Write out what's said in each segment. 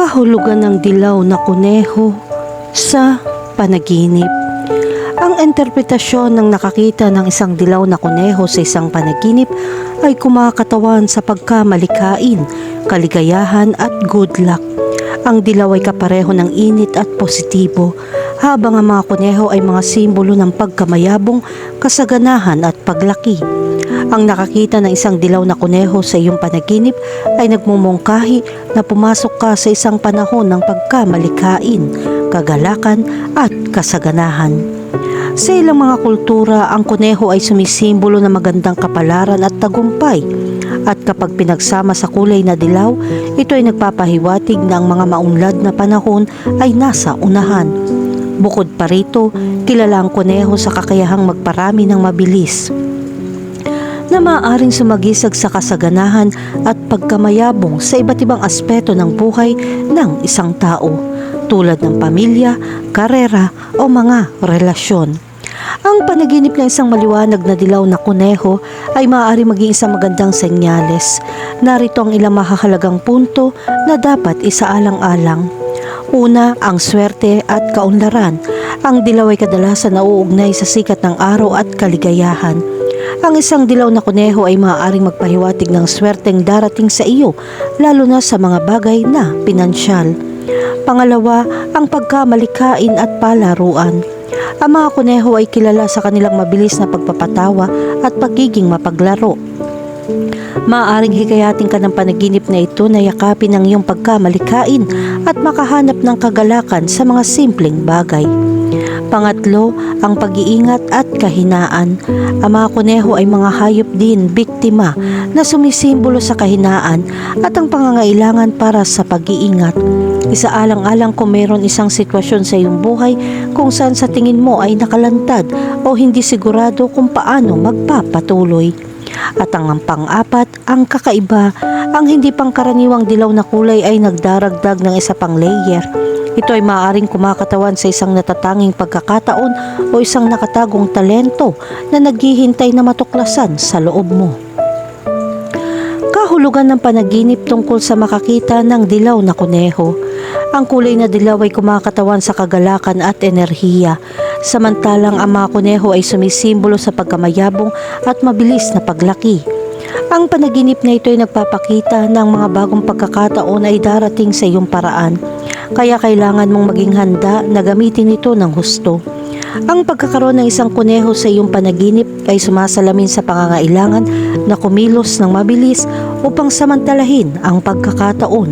kahulugan ng dilaw na kuneho sa panaginip. Ang interpretasyon ng nakakita ng isang dilaw na kuneho sa isang panaginip ay kumakatawan sa pagkamalikain, kaligayahan at good luck. Ang dilaw ay kapareho ng init at positibo, habang ang mga kuneho ay mga simbolo ng pagkamayabong, kasaganahan at paglaki. Ang nakakita ng isang dilaw na kuneho sa iyong panaginip ay nagmumungkahi na pumasok ka sa isang panahon ng pagkamalikain, kagalakan at kasaganahan. Sa ilang mga kultura, ang kuneho ay sumisimbolo ng magandang kapalaran at tagumpay. At kapag pinagsama sa kulay na dilaw, ito ay nagpapahiwatig na ang mga maunlad na panahon ay nasa unahan. Bukod pa rito, kilala ang kuneho sa kakayahang magparami ng mabilis na maaaring sumagisag sa kasaganahan at pagkamayabong sa iba't ibang aspeto ng buhay ng isang tao, tulad ng pamilya, karera o mga relasyon. Ang panaginip ng isang maliwanag na dilaw na kuneho ay maaari maging isang magandang senyales. Narito ang ilang mahahalagang punto na dapat isaalang-alang. Una, ang swerte at kaunlaran. Ang dilaw ay kadalasan nauugnay sa sikat ng araw at kaligayahan. Ang isang dilaw na kuneho ay maaaring magpahiwatig ng swerteng darating sa iyo, lalo na sa mga bagay na pinansyal. Pangalawa, ang pagkamalikain at palaruan. Ang mga kuneho ay kilala sa kanilang mabilis na pagpapatawa at pagiging mapaglaro. Maaaring hikayatin ka ng panaginip na ito na yakapin ang iyong pagkamalikain at makahanap ng kagalakan sa mga simpleng bagay. Pangatlo, ang pag-iingat at kahinaan. Ang mga kuneho ay mga hayop din, biktima, na sumisimbolo sa kahinaan at ang pangangailangan para sa pag-iingat. Isaalang-alang kung mayroon isang sitwasyon sa iyong buhay kung saan sa tingin mo ay nakalantad o hindi sigurado kung paano magpapatuloy. At ang pang-apat, ang kakaiba, ang hindi pangkaraniwang dilaw na kulay ay nagdaragdag ng isa pang layer. Ito ay maaaring kumakatawan sa isang natatanging pagkakataon o isang nakatagong talento na naghihintay na matuklasan sa loob mo. Kahulugan ng panaginip tungkol sa makakita ng dilaw na kuneho. Ang kulay na dilaw ay kumakatawan sa kagalakan at enerhiya, samantalang ang mga kuneho ay sumisimbolo sa pagkamayabong at mabilis na paglaki. Ang panaginip na ito ay nagpapakita ng mga bagong pagkakataon ay darating sa iyong paraan, kaya kailangan mong maging handa na gamitin ito ng husto. Ang pagkakaroon ng isang kuneho sa iyong panaginip ay sumasalamin sa pangangailangan na kumilos ng mabilis upang samantalahin ang pagkakataon.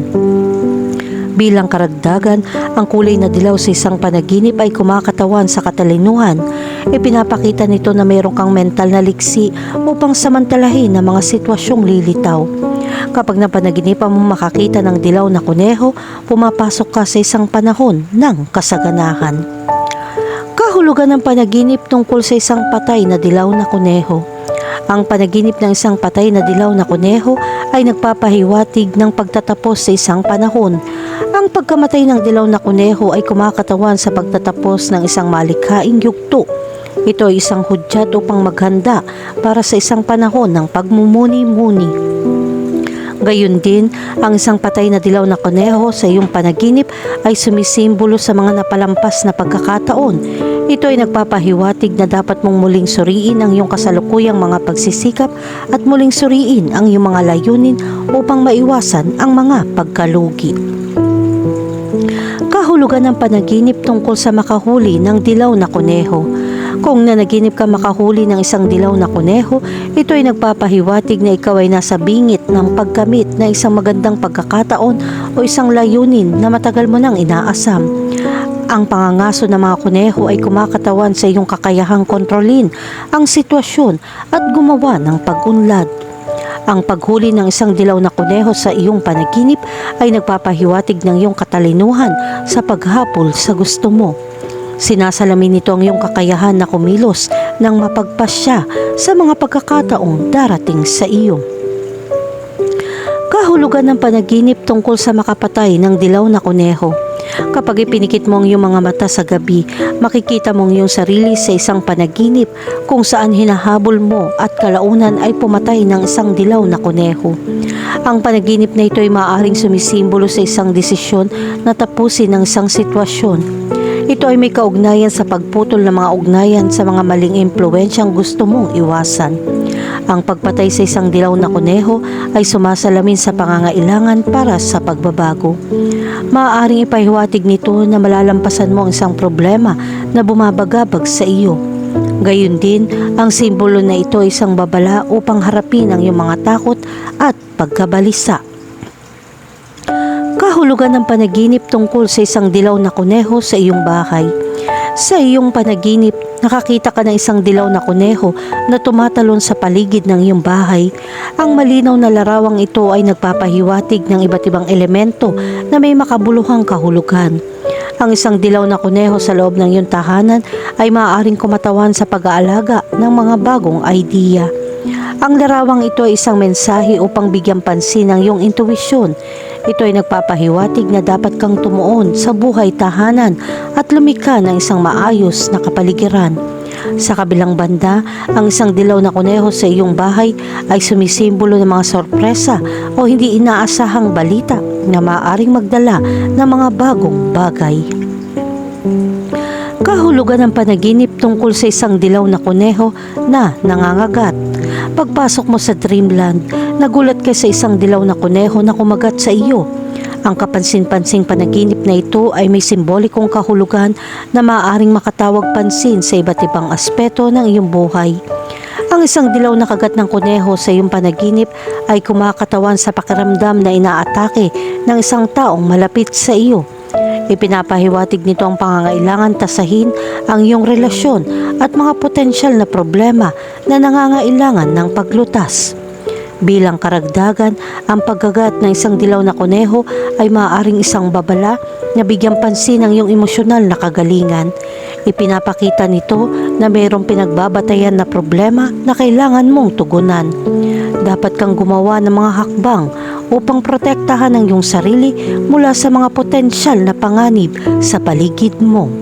Bilang karagdagan, ang kulay na dilaw sa isang panaginip ay kumakatawan sa katalinuhan. Ipinapakita nito na mayroon kang mental na liksi upang samantalahin ang mga sitwasyong lilitaw. Kapag napanaginipan mo makakita ng dilaw na kuneho, pumapasok ka sa isang panahon ng kasaganahan. Kahulugan ng panaginip tungkol sa isang patay na dilaw na kuneho. Ang panaginip ng isang patay na dilaw na kuneho ay nagpapahiwatig ng pagtatapos sa isang panahon. Ang pagkamatay ng dilaw na kuneho ay kumakatawan sa pagtatapos ng isang malikhaing yugto. Ito ay isang hudyat upang maghanda para sa isang panahon ng pagmumuni-muni. Gayun din, ang isang patay na dilaw na kuneho sa iyong panaginip ay sumisimbolo sa mga napalampas na pagkakataon. Ito ay nagpapahiwatig na dapat mong muling suriin ang iyong kasalukuyang mga pagsisikap at muling suriin ang iyong mga layunin upang maiwasan ang mga pagkalugi. Kahulugan ng panaginip tungkol sa makahuli ng dilaw na kuneho. Kung nanaginip ka makahuli ng isang dilaw na kuneho, ito ay nagpapahiwatig na ikaw ay nasa bingit ng pagkamit na isang magandang pagkakataon o isang layunin na matagal mo nang inaasam. Ang pangangaso ng mga kuneho ay kumakatawan sa iyong kakayahang kontrolin ang sitwasyon at gumawa ng pagunlad. Ang paghuli ng isang dilaw na kuneho sa iyong panaginip ay nagpapahiwatig ng iyong katalinuhan sa paghapol sa gusto mo. Sinasalamin nito ang iyong kakayahan na kumilos ng mapagpasya sa mga pagkakataong darating sa iyo. Kahulugan ng panaginip tungkol sa makapatay ng dilaw na kuneho. Kapag ipinikit mo ang iyong mga mata sa gabi, makikita mong iyong sarili sa isang panaginip kung saan hinahabol mo at kalaunan ay pumatay ng isang dilaw na kuneho. Ang panaginip na ito ay maaaring sumisimbolo sa isang desisyon na tapusin ng isang sitwasyon. Ito ay may kaugnayan sa pagputol ng mga ugnayan sa mga maling impluensyang gusto mong iwasan. Ang pagpatay sa isang dilaw na kuneho ay sumasalamin sa pangangailangan para sa pagbabago. Maaaring ipahiwatig nito na malalampasan mo ang isang problema na bumabagabag sa iyo. Gayun din, ang simbolo na ito ay isang babala upang harapin ang iyong mga takot at pagkabalisa. Kahulugan ng panaginip tungkol sa isang dilaw na kuneho sa iyong bahay. Sa iyong panaginip, nakakita ka ng isang dilaw na kuneho na tumatalon sa paligid ng iyong bahay. Ang malinaw na larawang ito ay nagpapahiwatig ng iba't ibang elemento na may makabuluhang kahulugan. Ang isang dilaw na kuneho sa loob ng iyong tahanan ay maaaring kumatawan sa pag-aalaga ng mga bagong idea. Ang larawang ito ay isang mensahe upang bigyan pansin ang iyong intuwisyon. Ito ay nagpapahiwatig na dapat kang tumuon sa buhay tahanan at lumika ng isang maayos na kapaligiran. Sa kabilang banda, ang isang dilaw na kuneho sa iyong bahay ay sumisimbolo ng mga sorpresa o hindi inaasahang balita na maaaring magdala ng mga bagong bagay. Kahulugan ng panaginip tungkol sa isang dilaw na kuneho na nangangagat. Pagpasok mo sa dreamland, nagulat ka sa isang dilaw na kuneho na kumagat sa iyo. Ang kapansin-pansing panaginip na ito ay may simbolikong kahulugan na maaaring makatawag pansin sa iba't ibang aspeto ng iyong buhay. Ang isang dilaw na kagat ng kuneho sa iyong panaginip ay kumakatawan sa pakiramdam na inaatake ng isang taong malapit sa iyo. Ipinapahiwatig nito ang pangangailangan tasahin ang iyong relasyon at mga potensyal na problema na nangangailangan ng paglutas. Bilang karagdagan, ang paggagat ng isang dilaw na kuneho ay maaaring isang babala na bigyan pansin ang iyong emosyonal na kagalingan. Ipinapakita nito na mayroong pinagbabatayan na problema na kailangan mong tugunan. Dapat kang gumawa ng mga hakbang upang protektahan ang iyong sarili mula sa mga potensyal na panganib sa paligid mo.